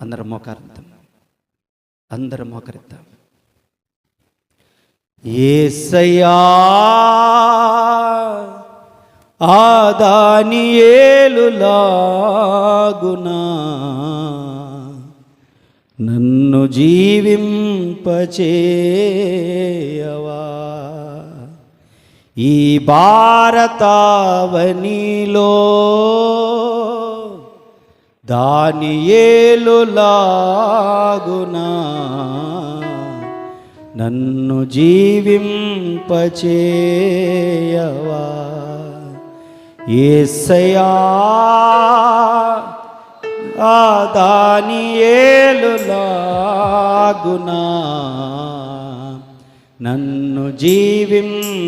అందరం మోకారిద్దాం. అందరం మోకరిద్దాం. ఏసయ్యా ఆదాని ఏలులాగునా నన్ను జీవింపచేయవా. ఈ భారతావనిలో దాని ఏలులాగునా నన్ను జీవింపచేయవా? ఏసయా దాని ఏలులాగునా నన్ను జీవింపచేయవా?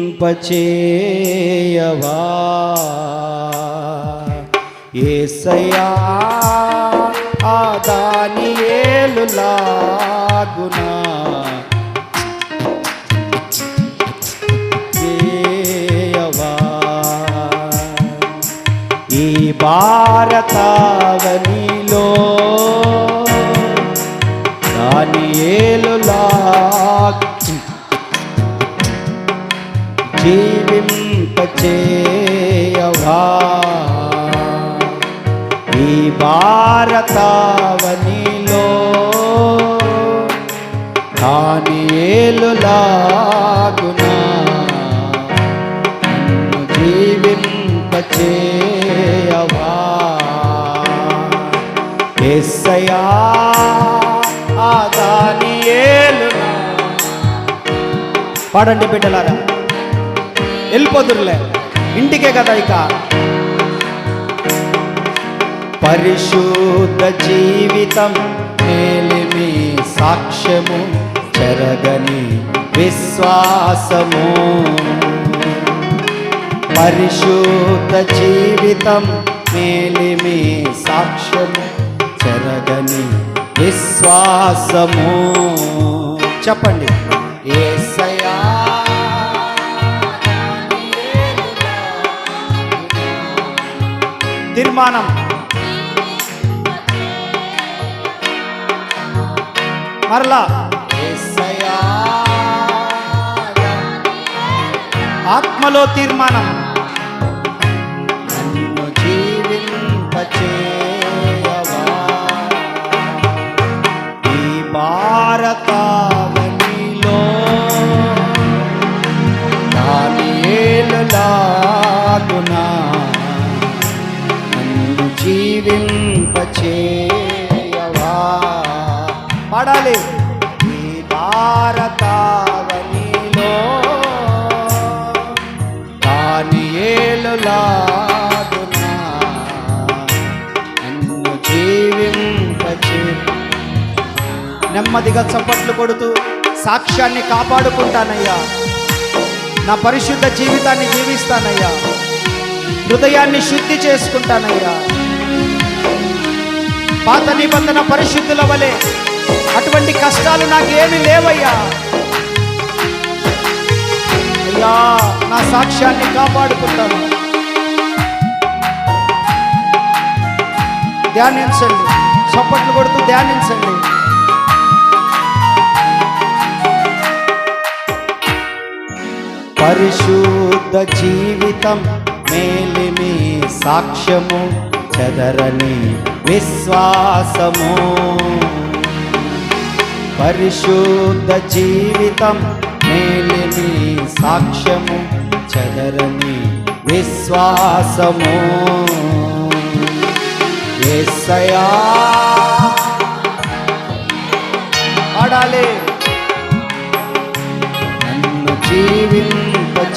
ఏసయా ఆదాని దాని ఏలులాగునా ఈ భారతావనిలో దాని ఏలులా జీవింపచేయవా భారతావనిలో కాని ఏలులాగునా జీవింపచేయవా? ఎస్సయా ఆ దాని ఏలునా? పాడండి బిడ్డలారా. వెళ్ళిపోతురులే ఇంటికే కదా ఇక. పరిశుద్ధ జీవితం మేలిమి సాక్ష్యము చెరగని విశ్వాసము. పరిశుద్ధ జీవితం మేలిమి సాక్ష్యము చెరగని విశ్వాసము. చెప్పండి. ఏసయా తీర్మానం. మరలా. ఆత్మలో తీర్మానం ఏలులాగునా నన్ను జీవింపచే. నెమ్మదిగా చప్పట్లు కొడుతూ సాక్ష్యాన్ని కాపాడుకుంటానయ్యా. నా పరిశుద్ధ జీవితాన్ని జీవిస్తానయ్యా. హృదయాన్ని శుద్ధి చేసుకుంటానయ్యా. పాత నిబంధన పరిశుద్ధుల వలె అటువంటి కష్టాలు నాకేమి లేవయ్యా. అయ్యా నా సాక్ష్యాన్ని కాపాడుకుంటాను. ధ్యానించండి. చప్పట్లు కొడుతూ ధ్యానించండి. పరిశుద్ధ జీవితం మేలిమి సాక్ష్యము చదరని విశ్వాసము. పరిశుద్ధ జీవితం మేలిమి సాక్ష్యము చెదరని విశ్వాసము. యేసయ్యా ఆడాలి నన్ను జీవింపచేయవా.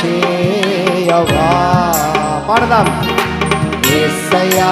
పాడదాం. యేసయ్యా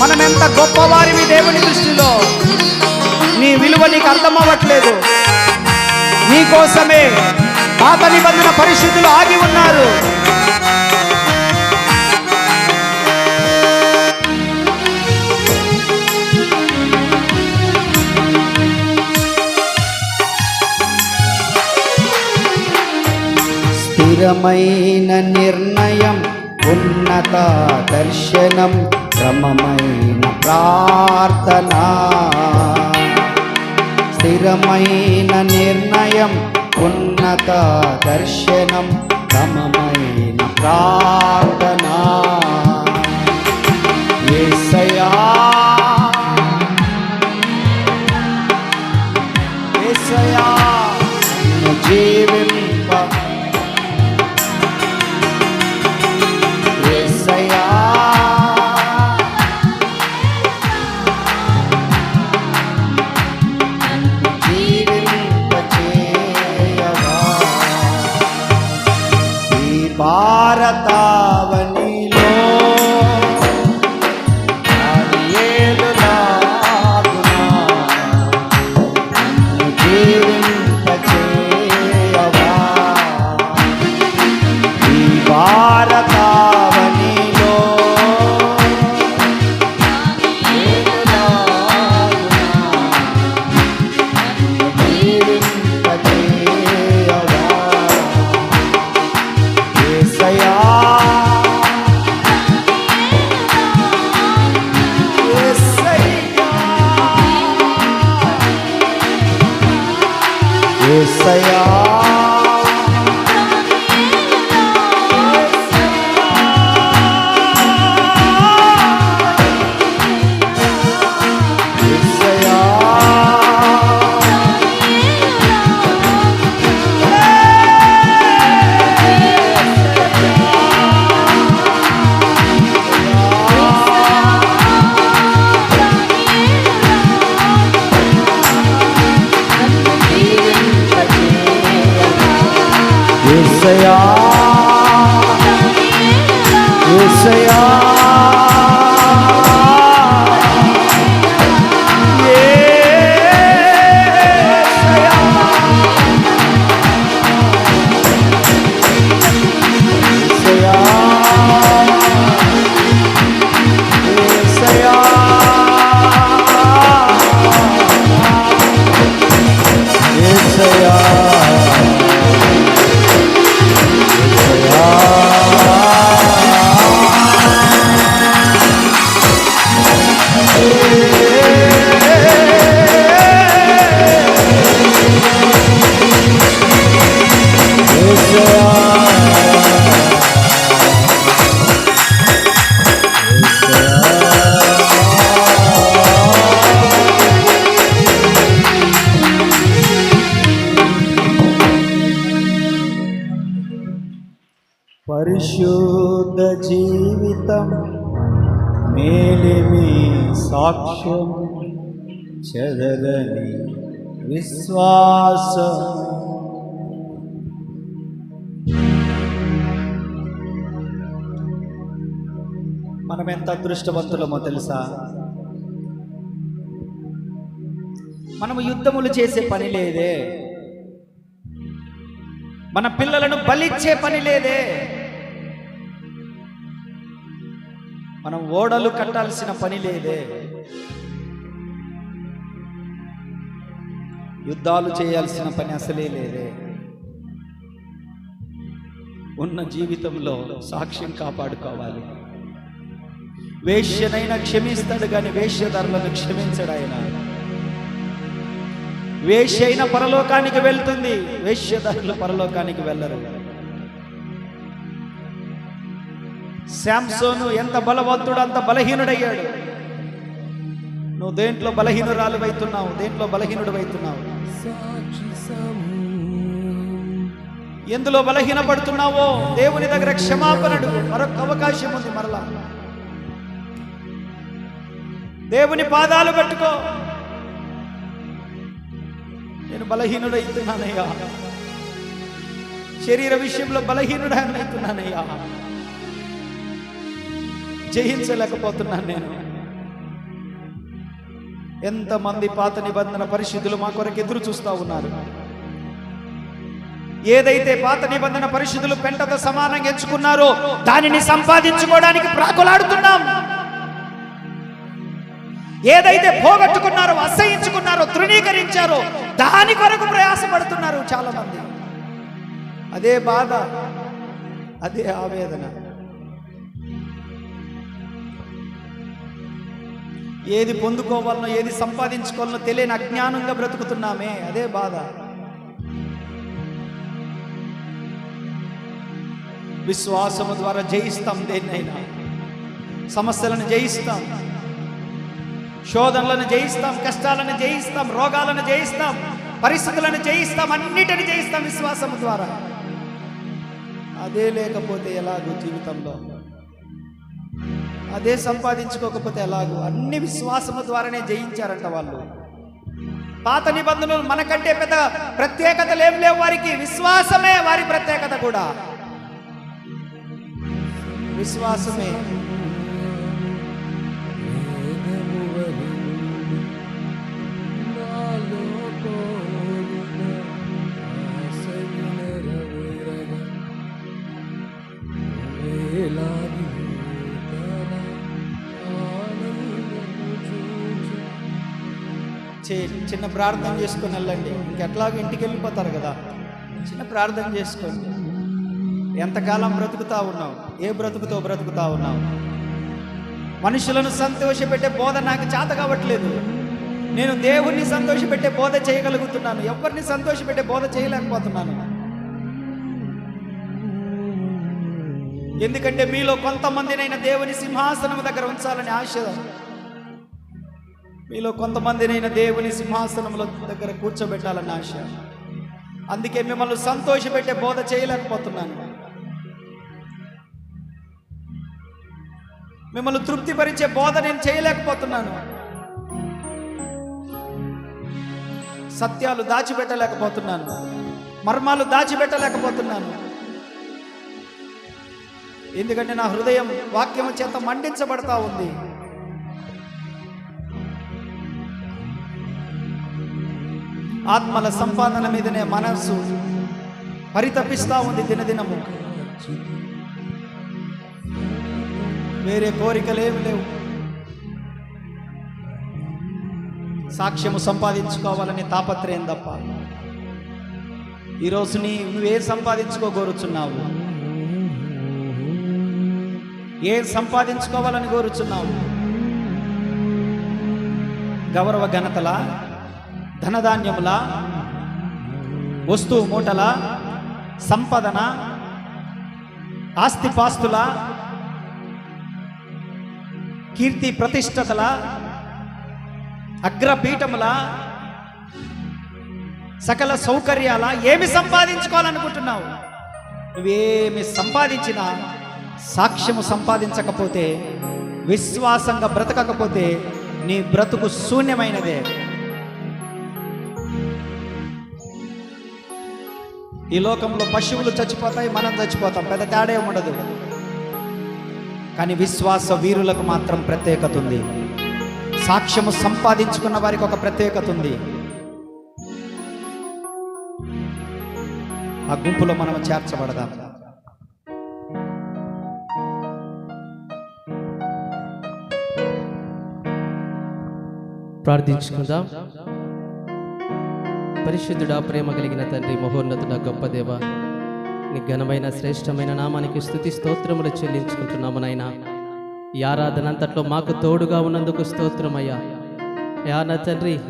మనం ఎంత గొప్పవారివి దేవుని దృష్టిలో. నీ విలువ నీకు అర్థమవ్వట్లేదు. నీకోసమే పాత నిబంధన పరిస్థితులు ఆగి ఉన్నారు. స్థిరమైన నిర్ణయం ఉన్నత దర్శనం క్రమమైన ప్రార్థన. స్థిరమైన నిర్ణయం ఉన్నత దర్శనం క్రమమైన ప్రార్థన. ఈ ఏసయా ఏసయా పరిశుద్ధ జీవితం మేలిమి సాక్ష్యం చెదరని విశ్వాసం. మనం ఎంత అదృష్టవంతులమో తెలుసా? మనము యుద్ధములు చేసే పని లేదే. మన పిల్లలను బలిచ్చే పని లేదే. మనం ఓడలు కట్టాల్సిన పని లేదే. యుద్ధాలు చేయాల్సిన పని అసలే లేదే. ఉన్న జీవితంలో సాక్ష్యం కాపాడుకోవాలి. వేష్యనైనా క్షమిస్తాడు కానీ వేష్యధరలను క్షమించడు ఆయన. అయిన పరలోకానికి వెళ్తుంది వేష్యధరలు పరలోకానికి వెళ్ళరు. శాంసోను ఎంత బలవంతుడు అంత బలహీనుడయ్యాడు. నువ్వు దేంట్లో బలహీనురాలు అవుతున్నావు? దేంట్లో బలహీనుడు అవుతున్నావు? ఎందులో బలహీనపడుతున్నావో దేవుని దగ్గర క్షమాపణడు మరొక అవకాశం ఉంది మరలా. దేవుని పాదాలు పట్టుకో. నేను బలహీనుడైతున్నానయ్యా. శరీర విషయంలో బలహీనుడనవుతున్నానయ్యా జయించలేకపోతున్నాను నేను. ఎంతమంది పాత నిబంధన పరిశుద్ధులు మా కొరకు ఎదురు చూస్తూ ఉన్నారు. ఏదైతే పాత నిబంధన పరిశుద్ధులు పెంటతో సమానంగా ఎంచుకున్నారో దానిని సంపాదించుకోవడానికి ప్రాకులాడుతున్నాం. ఏదైతే పోగొట్టుకున్నారో అసహించుకున్నారో తృణీకరించారో దాని కొరకు ప్రయాసపడుతున్నారు చాలా మంది అదే బాధ అదే ఆవేదన. ఏది పొందుకోవాలనో ఏది సంపాదించుకోవాలనో తెలియని అజ్ఞానంగా బ్రతుకుతున్నామే. అదే బాధ. విశ్వాసము ద్వారా జయిస్తాం దేన్నైనా. సమస్యలను జయిస్తాం. శోధనలను జయిస్తాం కష్టాలను జయిస్తాం రోగాలను జయిస్తాం పరిస్థితులను జయిస్తాం అన్నిటిని జయిస్తాం విశ్వాసము ద్వారా. అదే లేకపోతే ఎలాగో జీవితంలో అదే సంపాదించుకోకపోతే ఎలాగో? అన్ని విశ్వాసము ద్వారానే జయించారంట వాళ్ళు. పాత నిబంధనలు మనకంటే పెద్ద ప్రత్యేకతలు ఏం లేవు వారికి. విశ్వాసమే వారి ప్రత్యేకత కూడా. విశ్వాసమే. చే- చిన్న ప్రార్థన చేసుకొని వెళ్ళండి. ఇంకెట్లాగో ఇంటికి వెళ్ళిపోతారు కదా. చిన్న ప్రార్థన చేసుకోండి. ఎంతకాలం బ్రతుకుతా ఉన్నావు? ఏ బ్రతుకుతో బ్రతుకుతా ఉన్నావు? మనుషులను సంతోషపెట్టే బోధ నాకు చేత కావట్లేదు. నేను దేవుణ్ణి సంతోషపెట్టే బోధ చేయగలుగుతున్నాను. ఎవరిని సంతోషపెట్టే బోధ చేయలేకపోతున్నాను? ఎందుకంటే మీలో కొంతమందినైనా దేవుని సింహాసనం దగ్గర ఉంచాలని ఆశ మీలో కొంతమందినైనా దేవుని సింహాసనముల దగ్గర కూర్చోబెట్టాలని ఆశ. అందుకే మిమ్మల్ని సంతోషపెట్టే బోధ చేయలేకపోతున్నాను. మిమ్మల్ని తృప్తిపరిచే బోధ నేను చేయలేకపోతున్నాను. సత్యాలు దాచిపెట్టలేకపోతున్నాను. మర్మాలు దాచిపెట్టలేకపోతున్నాను. ఎందుకంటే నా హృదయం వాక్యము చేత మండించబడతా ఉంది. ఆత్మల సంపాదన మీదనే మనస్సు పరితపిస్తా ఉంది దినదినము. వేరే కోరికలేమి లేవు. సాక్ష్యము సంపాదించుకోవాలని తాపత్రయం తప్ప ఈరోజు నీ నువ్వే సంపాదించుకోగోరుచున్నావు? ఏ సంపాదించుకోవాలని కోరుచున్నావు? గౌరవ ఘనతలా? ధనధాన్యముల వస్తువు మూటల సంపదన ఆస్తిపాస్తుల కీర్తి ప్రతిష్టతల అగ్రపీఠముల సకల సౌకర్యాల ఏమి సంపాదించుకోవాలనుకుంటున్నావు? నువ్వేమి సంపాదించినా సాక్ష్యము సంపాదించకపోతే విశ్వాసంగా బ్రతకకపోతే నీ బ్రతుకు శూన్యమైనదే. ఈ లోకంలో పశువులు చచ్చిపోతాయి మనం చచ్చిపోతాం. పెద్ద తేడా ఉండదు. కానీ విశ్వాస వీరులకు మాత్రం ప్రత్యేకత ఉంది. సాక్ష్యము సంపాదించుకున్న వారికి ఒక ప్రత్యేకత ఉంది. ఆ గుంపులో మనం చేర్చబడదాం. ప్రార్థించుకుందాం. పరిశుద్ధుడా ప్రేమ కలిగిన తండ్రి మహోన్నతుడ గొప్ప దేవ. నీ ఘనమైన శ్రేష్టమైన నామానికి స్థుతి స్తోత్రములు చెల్లించుకుంటున్నాము నాయన. ఈ ఆరాధన అంతట్లో మాకు తోడుగా ఉన్నందుకు స్తోత్రమయ్యా. యా నా తండ్రి